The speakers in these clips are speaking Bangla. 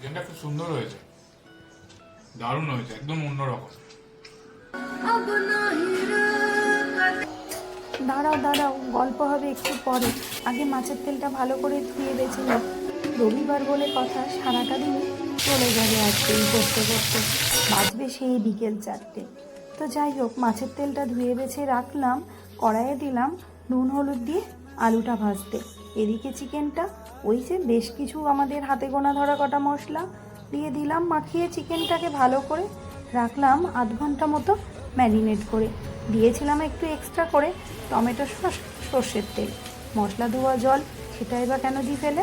চিকেনটা খুব সুন্দর হয়েছে। দারুণ হয়েছে, একদম অন্যরকম দাঁড়াও দাঁড়াও, গল্প হবে একটু পরে। আগে মাছের তেলটা ভালো করে ধুয়ে বেছে রবিবার বলে কথা, সারাটা দিন চলে যাবে আজকে এই করতে করতে। বাজবে সেই বিকেল চারটে। তো যাই হোক, মাছের তেলটা ধুয়ে বেছে রাখলাম, কড়াইয়ে দিলাম, নুন, হলুদ দিয়ে আলুটা ভাজতে। এদিকে চিকেনটা, ওই যে বেশ কিছু আমাদের হাতে গোনা ধরা কটা মশলা দিয়ে দিলাম, মাখিয়ে চিকেনটাকে ভালো করে রাখলাম আধ ঘণ্টা মতো ম্যারিনেট করে। দিয়েছিলাম একটু এক্সট্রা করে টমেটো সস, সর্ষের তেল। মশলা ধোয়া জল সেটাই বা কেন দিয়ে ফেলে?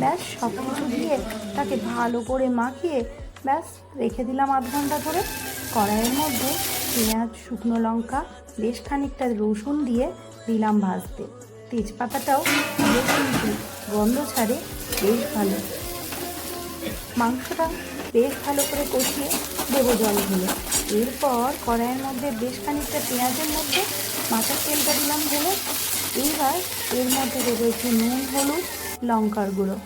ব্যাস সব কিছু দিয়ে তাকে ভালো করে মাখিয়ে ব্যাস, রেখে দিলাম আধ ঘণ্টা ধরে। কড়াইয়ের মধ্যে পেঁয়াজ, শুকনো লঙ্কা, বেশ খানিকটা রসুন দিয়ে দিলাম ভাজতে। তেজপাতাটাও গন্ধ ছাড়ে, বেশ ভালো। মাংসটা বেশ ভালো করে কষিয়ে দেবো জল ঢেলে এরপর কড়াইয়ের মধ্যে বেশ খানিকটা পেঁয়াজের মধ্যে মাছের তেলটা দিলাম ঢেলে। এইবার এর মধ্যে দেবো একটু নুন, হলুদ, লঙ্কার গুঁড়ো।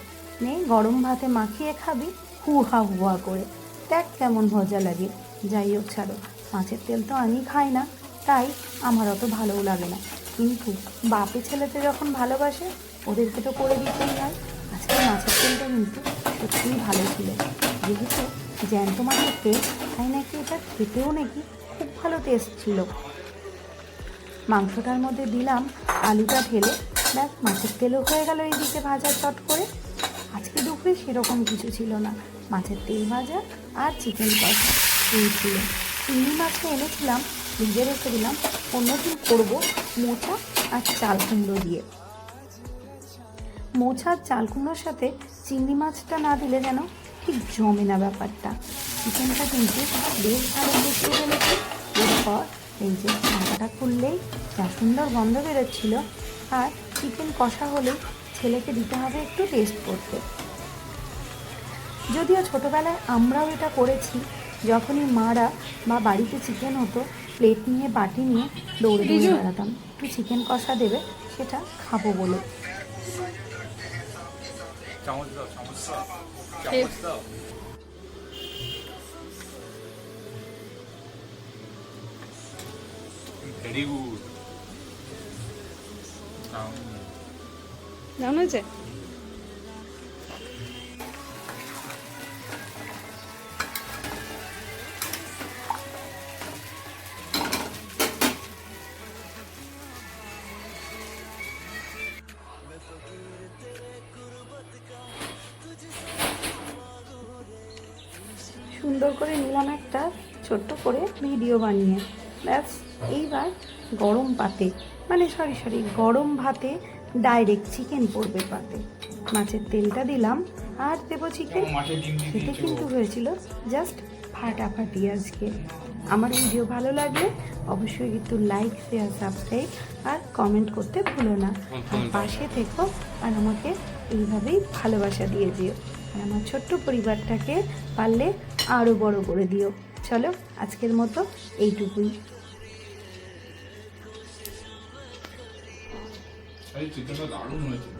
নে, গরম ভাতে মাখিয়ে খাবি, হুহা হুয়া করে। দেখ কেমন মজা লাগে। যাই হোক ছাড়ো, মাছের তেল তো আমি খাই না, তাই আমার অত ভালোও লাগে না। কিন্তু বাপে ছেলেতে যখন ভালোবাসে, ওদেরকে তো করে দিতেই হয়। আজকে মাছের তেলটা কিন্তু সত্যিই ভালো ছিল। যেহেতু জ্যান্ত মাছের তেল, তাই নাকি এটা খেতেও নাকি খুব ভালো টেস্ট ছিল। মাংসটার মধ্যে দিলাম আলুটা ঢেলে, ব্যাস মাছের তেলও হয়ে গেল এইদিকে ভাজা চট করে। আজকে দুপুরে সেরকম কিছু ছিল না। মাছের তেল ভাজা আর চিকেন কষা এই ছিল। চিংড়ি মাছটা এনেছিলাম ভিজে রেখে দিলাম। অন্যদিন করব মোচা আর চাল কুমড়ো দিয়ে। মোছা আর চাল কুমড়োর সাথে চিংড়ি মাছটা না দিলে যেন ঠিক জমে না ব্যাপারটা। চিকেনটা কিন্তু বেশ ভালো বসিয়ে ফেলেছি এরপর এই যে ঢাকাটা খুললেই যা সুন্দর গন্ধ বেরোচ্ছিল, আর চিকেন কষা হলেই ছেলেকে দিতে হবে একটু টেস্ট করতে। যদিও ছোটোবেলায় আমরাও এটা করেছি, যখনই মারা বা বাড়িতে চিকেন হতো প্লেট নিয়ে বাটি নিয়ে দৌড়ে দৌড়ে বেড়াতাম। একটু চিকেন কষা দেবে সেটা খাব বলে। ভেরি গুড হয়েছে? সুন্দর করে নিলাম একটা ছোট্ট করে ভিডিও বানিয়ে। ব্যাস এইবার গরম পাতে মানে সরি সরি গরম ভাতে ডাইরেক্ট চিকেন পড়বে পাতে। মাছের তেলটা দিলাম আর দেবো চিকেন খেতে কিন্তু হয়েছিল জাস্ট ফাটাফাটি আজকে। আমার ভিডিও ভালো লাগলে অবশ্যই কিন্তু লাইক শেয়ার সাবস্ক্রাইব আর কমেন্ট করতে ভুলো না। আর পাশে থেকো আর আমাকে এইভাবেই ভালোবাসা দিয়ে দিও। আর আমার ছোট্ট পরিবারটাকে পারলে আরও বড় করে দিও। চলো, আজকের মতো এইটুকুই। দারুণ হয়েছে।